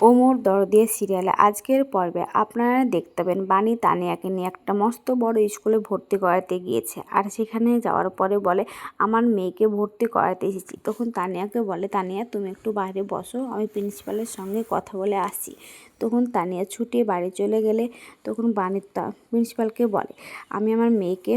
ওমর দরদিয়া সিরিয়ালে আজকের পর্বে আপনারা দেখতে পাবেন বানি তানিয়াকে নিয়ে একটা মস্ত বড় স্কুলে ভর্তি করাতে গিয়েছে। আর সেখানে যাওয়ার পরে বলে, আমার মেয়েকে ভর্তি করাতে এসেছি। তখন তানিয়াকে বলে, তানিয়া, তুমি একটু বাইরে বসো, আমি প্রিন্সিপালের সঙ্গে কথা বলে আসি তখন তানিয়া ছুটিয়ে বাড়ি চলে গেলে তখন বাণী তা, প্রিন্সিপালকে বলে, আমি আমার মেয়েকে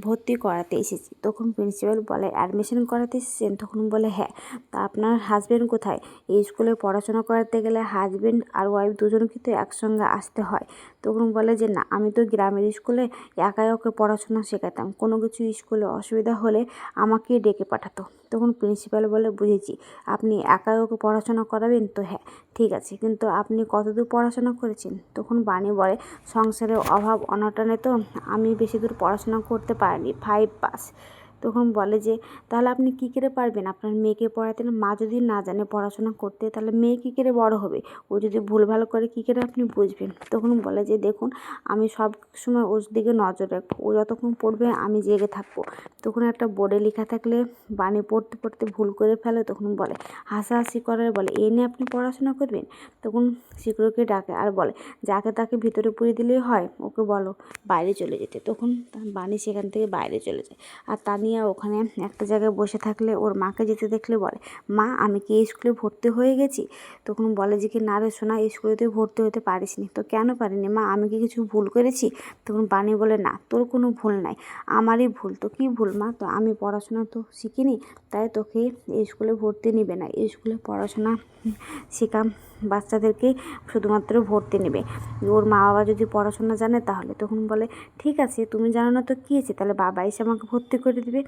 ভর্তি করাতে এসেছি। তখন প্রিন্সিপাল বলে, অ্যাডমিশন করাতে এসেছেন? তখন বলে হ্যাঁ। তা আপনার হাজবেন্ড কোথায়? এই স্কুলে পড়াশোনা করাতে গেলে হাজবেন্ড আর ওয়াইফ দুজন কিন্তু একসঙ্গে আসতে হয়। তখন বলে যে, না, আমি তো গ্রামের স্কুলে একাই ওকে পড়াশোনা শেখাতাম। কোনো কিছু স্কুলে অসুবিধা হলে আমাকে ডেকে পাঠাতো। তখন প্রিন্সিপাল বলে, বুঝেছি, আপনি একাই ওকে পড়াশোনা করাবেন তো হ্যাঁ ঠিক আছে, কিন্তু আপনি কতদূর পড়াশোনা করেছেন? তখন বাণী বলে, সংসারের অভাব অনটনে তো আমি বেশি দূর পড়াশোনা করতে পারিনি ফাইভ পাস তখন বলে যে, তাহলে আপনি কী করে পারবেন? আপনার মেয়েকে পড়াতেন মা যদি না জানে পড়াশোনা করতে, তাহলে মেয়ে কী করে বড় হবে? ও যদি ভুলভাল করে, কী করে আপনি বুঝবেন? তখন বলে যে, দেখুন, আমি সব সময় ওর দিকে নজর রাখব। ও যতক্ষণ পড়বে, আমি জেগে থাকব। তখন একটা বোর্ডে লেখা থাকলে, বাণী পড়তে পড়তে ভুল করে ফেলে। তখন বলে, হাসাহাসি করার বলে এ নিয়ে আপনি পড়াশোনা করবেন? তখন শিক্ষককে ডাকে আর বলে, যাকে তাকে ভিতরে পুড়ে দিলেই হয়, ওকে বলো, বাইরে চলে যেতে। তখন বাণী সেখান থেকে বাইরে চলে যায়। আর তানিয়া ওখানে একটা জায়গায় বসে থাকলে ওর মাকে যেতে দেখলে বলে, মা, আমি কি এই স্কুলে ভর্তি হয়ে গেছি? তখন বলে যে কি, না রে শোনা এই স্কুলে তুই ভর্তি হতে পারিস নি তো কেন পারিনি মা? আমি কি কিছু ভুল করেছি? তখন বাণী বলে, না, তোর কোনো ভুল নাই, আমারই ভুল। তো কী ভুল মা? তো আমি পড়াশোনা তো শিখিনি, তাই তোকে এই স্কুলে ভর্তি নেবে না। এই স্কুলে পড়াশোনা শেখা বাচ্চাদেরকে শুধুমাত্র ভর্তি নেবে। ওর মা বাবা যদি পড়াশোনা জানে তাহলে? তখন বলে, ঠিক আছে, তুমি জানো না তো কী আছে তাহলে বাবা এসে আমাকে ভর্তি করে দেবে।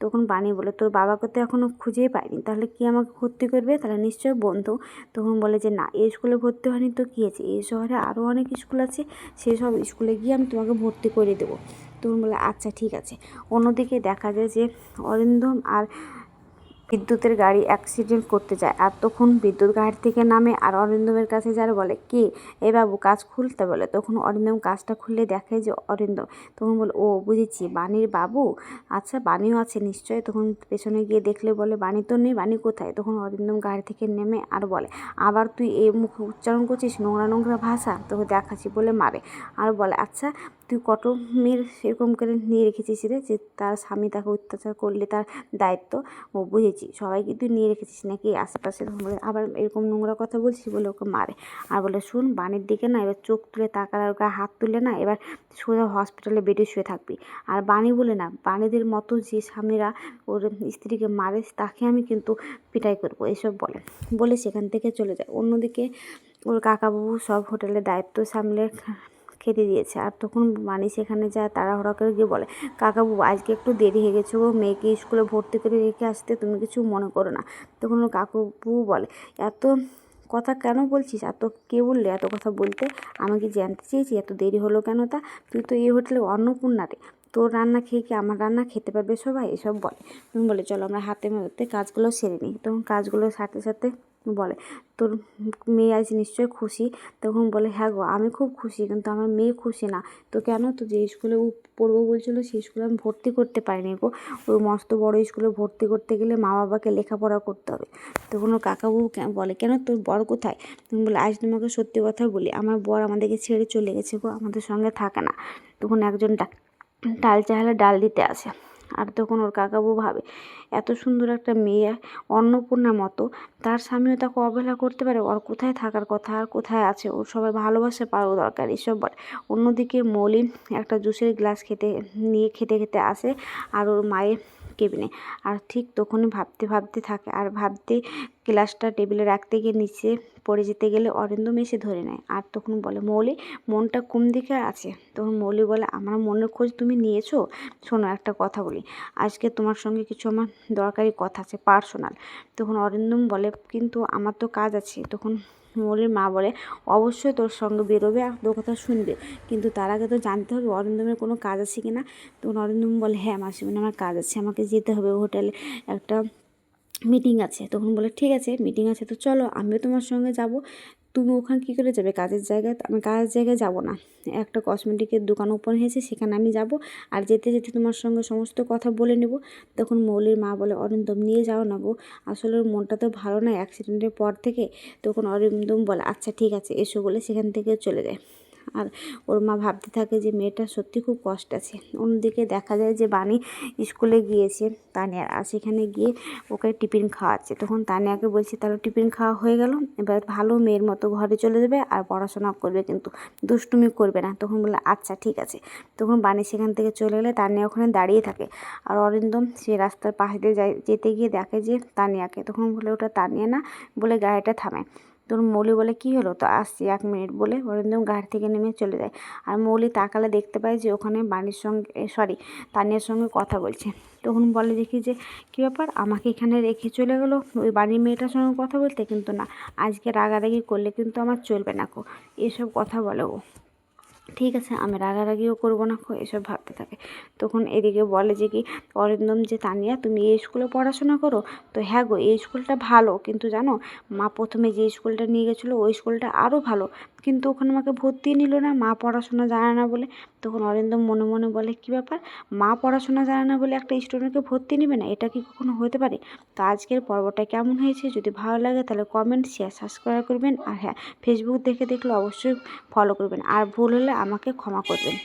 তখন বানি বলে, তোর বাবাকে তো এখনও খুঁজেই পাইনি, তাহলে কি আমাকে ভর্তি করবে? তাহলে নিশ্চয় বন্ধু। তখন বলে যে, না, এই স্কুলে ভর্তি হয়নি তো কী আছে? এই শহরে আরও অনেক স্কুল আছে সেই সব স্কুলে গিয়ে আমি তোমাকে ভর্তি করে দেবো। তখন বলে আচ্ছা ঠিক আছে। অন্যদিকে দেখা যায় যে, অরিন্দম আর বিদ্যুতের গাড়ি অ্যাক্সিডেন্ট করতে যায়। আর তখন বিদ্যুৎ গাড়ি থেকে নামে আর অরিন্দমের কাছে যারা বলে, কে? এ বাবু, কাজ খুলতে? বলে। তখন অরিন্দম কাজটা খুললে দেখে যে অরিন্দম, তখন বলে, ও, বুঝেছি, বাণীর বাবু? আচ্ছা বাণীও আছে নিশ্চয় তখন পেছনে গিয়ে দেখলে বলে, বাণী তো নেই, বাণী কোথায়? তখন অরিন্দম গাড়ি থেকে নেমে আর বলে, আবার তুই এই মুখ উচ্চারণ করছিস নোংরা নোংরা ভাষা? তোকে দেখাচ্ছি বলে মারে। আর বলে আচ্ছা তুই কত মেয়ের সেরকম করে নিয়ে রেখেছিস রে যে তার স্বামী তাকে অত্যাচার করলে তার দায়িত্ব। ও বুঝেছি সবাইকে তুই নিয়ে রেখেছিস নাকি? আশেপাশে আবার এরকম নোংরা কথা বলছিস বলে ওকে মারে। আর বলে, শুন বাণীর দিকে না এবার চোখ তুলে তাকার গায়ে হাত তুলে না এবার সোজা হসপিটালে বেডে শুয়ে থাকবি। আর বাণী বলে, না বাণীদের মতো যে স্বামীরা ওর স্ত্রীকে মারে তাকে আমি কিন্তু পিটাই করব। এসব বলে। বলে সেখান থেকে চলে যায়। অন্যদিকে ওর কাকাবাবু সব হোটেলের দায়িত্ব সামলে খেতে দিয়েছে। আর তখন মানি সেখানে যায় তাড়াহুড়া করে গিয়ে বলে কাকাবু আজকে একটু দেরি হয়ে গেছে ও মেয়েকে স্কুলে ভর্তি করে রেখে আসতে তুমি কিছু মনে করো না। তখন কাকুবু বলে, এত কথা কেন বলছিস? এত কে বললে? এত কথা বলতে? আমাকে জানতে চেয়েছি? এত দেরি হলো কেন তা? তুই তো এই হোটেলে অন্নপূর্ণা রে। তোর রান্না খেয়ে কি আমার রান্না খেতে পারবে সবাই? এসব বলে। বলে, চলো আমরা হাতে মধ্যে কাজগুলো সেরে নিই। তখন কাজগুলো সাথে সাথে বলে, তোর মেয়ে আজ নিশ্চয়ই খুশি? তখন বলে হ্যাঁ গো, আমি খুব খুশি, কিন্তু আমার মেয়ে খুশি না। তো কেন? তো যে স্কুলে ও পড়ব বলছিলো, সেই স্কুলে আমি ভর্তি করতে পারিনি গো। ওই মস্ত বড় স্কুলে ভর্তি করতে গেলে মা বাবাকে লেখাপড়া করতে হবে। তখন ওর কাকাবু বলে, কেন তোর বর কোথায়? তুমি বলে, আজ তোমাকে সত্যি কথা বলি, আমার বর আমাদেরকে ছেড়ে চলে গেছে গো, আমাদের সঙ্গে থাকে না। তখন একজন ডাল চাহালে ডাল দিতে আসে। আর তখন ওর কাকাবু ভাবে, এত সুন্দর একটা মেয়ে, অন্নপূর্ণার মতো। তার স্বামীও তাকে অবহেলা করতে পারে, ওর কোথায় থাকার কথা, আর কোথায় আছে? ওর সবাই ভালোবাসে পারো দরকার, এসব বলে। অন্যদিকে মলিন একটা জুসের গ্লাস খেতে, নিয়ে খেতে খেতে আসে, আর ওর মায়ের কেবিনে। আর ঠিক তখনই ভাবতে ভাবতে থাকে, আর ভাবতে গ্লাসটা টেবিলে রাখতে গিয়ে নিচে পড়ে যেতে গেলে অরিন্দম এসে ধরে নেয়। আর তখন বলে, মৌলি, মনটা কোন দিকে আছে? তখন মৌলি বলে, আমার মনের খোঁজ তুমি নিয়েছো? শোনো, একটা কথা বলি। আজকে তোমার সঙ্গে কিছু আমার দরকারি কথা আছে, পার্সোনাল। তখন অরিন্দম বলে, কিন্তু আমার তো কাজ আছে। তখন মৌলির মা বলে, অবশ্যই তোর সঙ্গে বেরোবে আর তোর কথা শুনবে। কিন্তু তার আগে তো জানতে হবে অরিন্দমের কোনো কাজ আছে কি না তো অরিন্দম বলে হ্যাঁ মাসিমণি, আমার কাজ আছে। আমাকে যেতে হবে হোটেলে। একটা মিটিং আছে। তখন বলে, ঠিক আছে মিটিং আছে। তো চলো, আমিও তোমার সঙ্গে যাব। তুমি ওখানে কী করে যাবে? কাজের জায়গায় আমি কাজের জায়গায় যাব না। একটা কসমেটিকের দোকান ওপেন হয়েছে, সেখানে আমি যাব। আর যেতে যেতে তোমার সঙ্গে সমস্ত কথা বলে নেব। তখন মৌলির মা বলে, অরিন্দম, নিয়ে যাও না গো। আসলে ওর মনটা তো ভালো না অ্যাক্সিডেন্টের পর থেকে। তখন অরিন্দম বলে আচ্ছা ঠিক আছে, এসো বলে সেখান থেকে চলে যায়। আর ওর মা ভাবতে থাকে যে মেয়েটা সত্যি খুব কষ্ট আছে। অন্যদিকে দেখা যায় যে বাণী স্কুলে গিয়েছে তানিয়ার আর সেখানে গিয়ে ওকে টিফিন খাওয়াচ্ছে। তখন তানিয়াকে বলছে, তাহলে টিফিন খাওয়া হয়ে গেল, এবার ভালো মেয়ের মতো ঘরে চলে যাবে আর পড়াশোনা করবে কিন্তু, দুষ্টুমি করবে না। তখন বলে আচ্ছা ঠিক আছে। তখন বাণী সেখান থেকে চলে গেলে তানিয়া ওখানে দাঁড়িয়ে থাকে। আর অরিন্দম সে রাস্তার পাশে দিয়ে যেতে গিয়ে দেখে যে তানিয়াকে। তখন বলে, ওটা তানিয়া না? বলে, গাড়িটা থামায়। তখন মৌলি বলে কি হলো? তো আসছি এক মিনিট বলে অরিন্দম গাড়ি থেকে নেমে চলে যায়। আর মৌলি তাকালে দেখতে পায় যে ওখানে বাণীর সঙ্গে সরি তানিয়ার সঙ্গে কথা বলছে। তখন বলে দেখি যে, কী ব্যাপার? আমাকে এখানে রেখে চলে গেলো? ওই বাড়ির মেয়েটার সঙ্গে কথা বলতে? কিন্তু না, আজকে রাগারাগি করলে কিন্তু আমার চলবে না কো। এসব কথা বলে ও। ঠিক আছে, আমি রাগারাগিও করব না এসব ভাবতে থাকে। তখন এদিকে বলে যে কি, অরিন্দম যে তানিয়া, তুমি এই স্কুলে পড়াশোনা করো? তো হ্যাঁ গো, এই স্কুলটা ভালো, কিন্তু জানো, মা প্রথমে যে স্কুলটা নিয়ে গেছিল, ওই স্কুলটা আরও ভালো। কিন্তু ওখানে আমাকে ভর্তি নিল না, মা পড়াশোনা জানে না বলে। তখন অরিন্দম মনে মনে বলে, কী ব্যাপার? মা পড়াশোনা জানে না বলে একটা স্টুডেন্টকে ভর্তি নেবে না? এটা কি কখনো হতে পারে? তো আজকের পর্বটা কেমন হয়েছে, যদি ভালো লাগে তাহলে কমেন্ট শেয়ার সাবস্ক্রাইব করবেন। আর হ্যাঁ ফেসবুক দেখে দেখলে অবশ্যই ফলো করবেন। আর ভুল হলে আমাকে ক্ষমা করবেন।